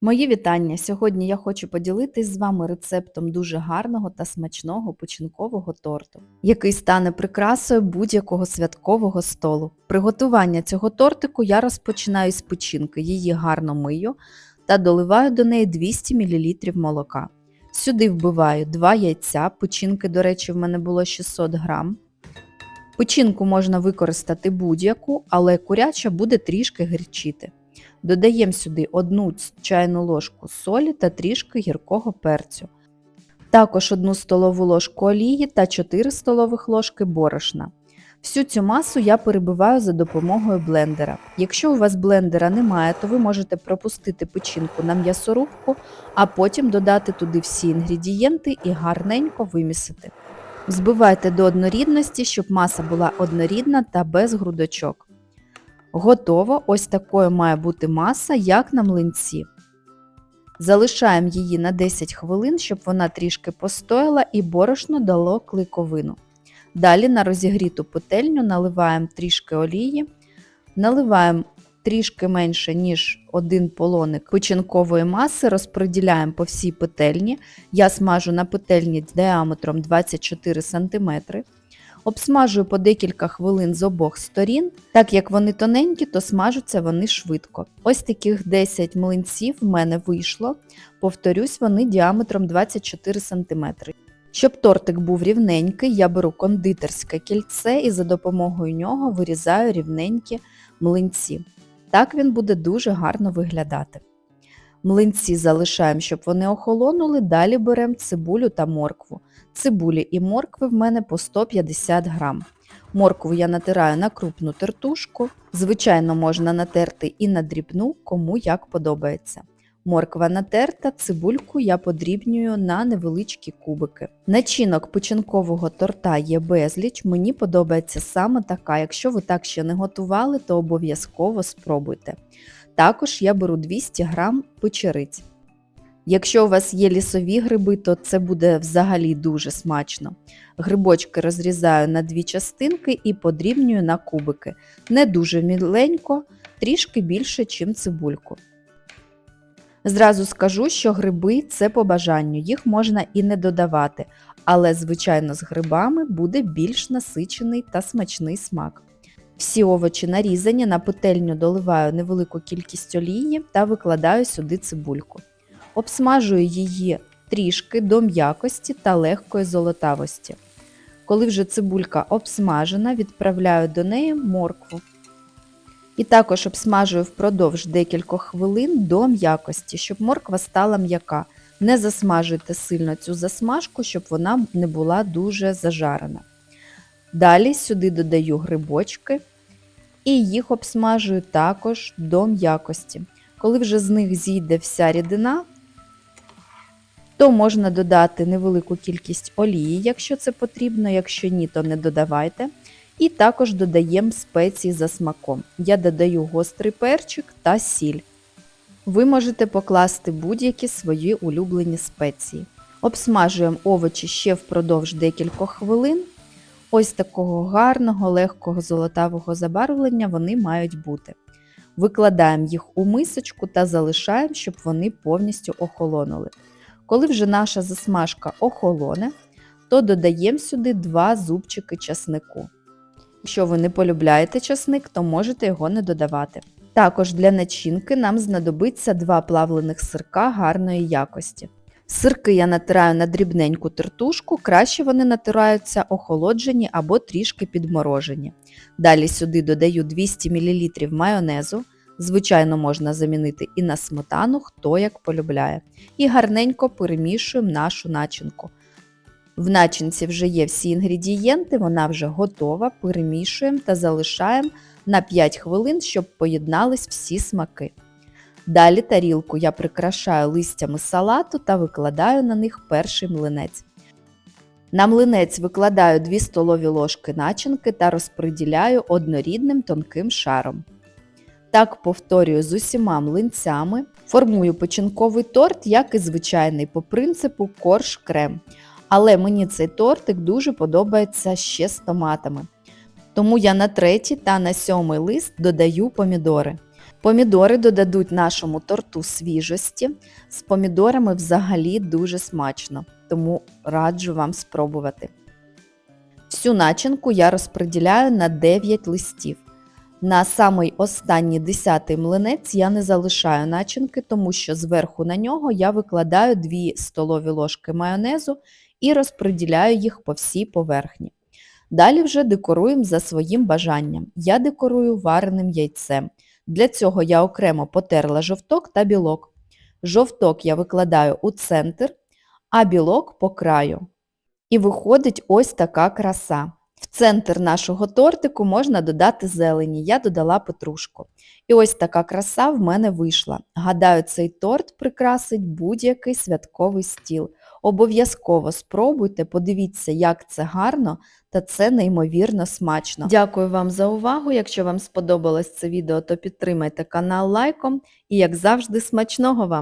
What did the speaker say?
Мої вітання! Сьогодні я хочу поділитись з вами рецептом дуже гарного та смачного печінкового торту, який стане прикрасою будь-якого святкового столу. Приготування цього тортику я розпочинаю з печінки, її гарно мию та доливаю до неї 200 мл молока. Сюди вбиваю 2 яйця, печінки, до речі, в мене було 600 грам. Печінку можна використати будь-яку, але куряча буде трішки гірчити. Додаємо сюди 1 чайну ложку солі та трішки гіркого перцю. Також 1 столову ложку олії та 4 столових ложки борошна. Всю цю масу я перебиваю за допомогою блендера. Якщо у вас блендера немає, то ви можете пропустити печінку на м'ясорубку, а потім додати туди всі інгредієнти і гарненько вимісити. Збивайте до однорідності, щоб маса була однорідна та без грудочок. Готово, ось такою має бути маса, як на млинці. Залишаємо її на 10 хвилин, щоб вона трішки постояла і борошно дало кликовину. Далі на розігріту петельню наливаємо трішки олії, наливаємо трішки менше, ніж один полоник печінкової маси, розподіляємо по всій петельні. Я смажу на петельні діаметром 24 см. Обсмажую по декілька хвилин з обох сторін. Так як вони тоненькі, то смажуться вони швидко. Ось таких 10 млинців в мене вийшло. Повторюсь, вони діаметром 24 см. Щоб тортик був рівненький, я беру кондитерське кільце і за допомогою нього вирізаю рівненькі млинці. Так він буде дуже гарно виглядати. Млинці залишаємо, щоб вони охолонули, далі беремо цибулю та моркву. Цибулі і моркви в мене по 150 грам. Моркву я натираю на крупну тертушку. Звичайно, можна натерти і на дрібну, кому як подобається. Морква натерта, цибульку я подрібнюю на невеличкі кубики. Начинок печінкового торта є безліч, мені подобається саме така. Якщо ви так ще не готували, то обов'язково спробуйте. Також я беру 200 грам печериць. Якщо у вас є лісові гриби, то це буде взагалі дуже смачно. Грибочки розрізаю на дві частинки і подрібнюю на кубики. Не дуже міленько, трішки більше, ніж цибульку. Зразу скажу, що гриби це по бажанню, їх можна і не додавати, але, звичайно, з грибами буде більш насичений та смачний смак. Всі овочі нарізані, на петельню доливаю невелику кількість олії та викладаю сюди цибульку. Обсмажую її трішки до м'якості та легкої золотавості. Коли вже цибулька обсмажена, відправляю до неї моркву. І також обсмажую впродовж декількох хвилин до м'якості, щоб морква стала м'яка. Не засмажуйте сильно цю засмажку, щоб вона не була дуже зажарена. Далі сюди додаю грибочки і їх обсмажую також до м'якості. Коли вже з них зійде вся рідина, то можна додати невелику кількість олії, якщо це потрібно, якщо ні, то не додавайте. І також додаємо спеції за смаком. Я додаю гострий перчик та сіль. Ви можете покласти будь-які свої улюблені спеції. Обсмажуємо овочі ще впродовж декількох хвилин. Ось такого гарного, легкого золотавого забарвлення вони мають бути. Викладаємо їх у мисочку та залишаємо, щоб вони повністю охолонули. Коли вже наша засмажка охолоне, то додаємо сюди 2 зубчики часнику. Якщо ви не полюбляєте часник, то можете його не додавати. Також для начинки нам знадобиться 2 плавлених сирка гарної якості. Сирки я натираю на дрібненьку тертушку, краще вони натираються охолоджені або трішки підморожені. Далі сюди додаю 200 мл майонезу, звичайно, можна замінити і на сметану, хто як полюбляє. І гарненько перемішуємо нашу начинку. В начинці вже є всі інгредієнти, вона вже готова, перемішуємо та залишаємо на 5 хвилин, щоб поєднались всі смаки. Далі тарілку я прикрашаю листями салату та викладаю на них перший млинець. На млинець викладаю 2 столові ложки начинки та розподіляю однорідним тонким шаром. Так повторюю з усіма млинцями, формую печінковий торт, як і звичайний, по принципу корж-крем. Але мені цей тортик дуже подобається ще з томатами. Тому я на третій та на сьомий лист додаю помідори. Помідори додадуть нашому торту свіжості. З помідорами взагалі дуже смачно, тому раджу вам спробувати. Всю начинку я розподіляю на 9 листів. На самий останній 10 млинець я не залишаю начинки, тому що зверху на нього я викладаю 2 столові ложки майонезу і розподіляю їх по всій поверхні. Далі вже декоруємо за своїм бажанням. Я декорую вареним яйцем. Для цього я окремо потерла жовток та білок. Жовток я викладаю у центр, а білок по краю. І виходить ось така краса. В центр нашого тортику можна додати зелені, я додала петрушку. І ось така краса в мене вийшла. Гадаю, цей торт прикрасить будь-який святковий стіл. Обов'язково спробуйте, подивіться, як це гарно та це неймовірно смачно. Дякую вам за увагу. Якщо вам сподобалось це відео, то підтримайте канал лайком і, як завжди, смачного вам!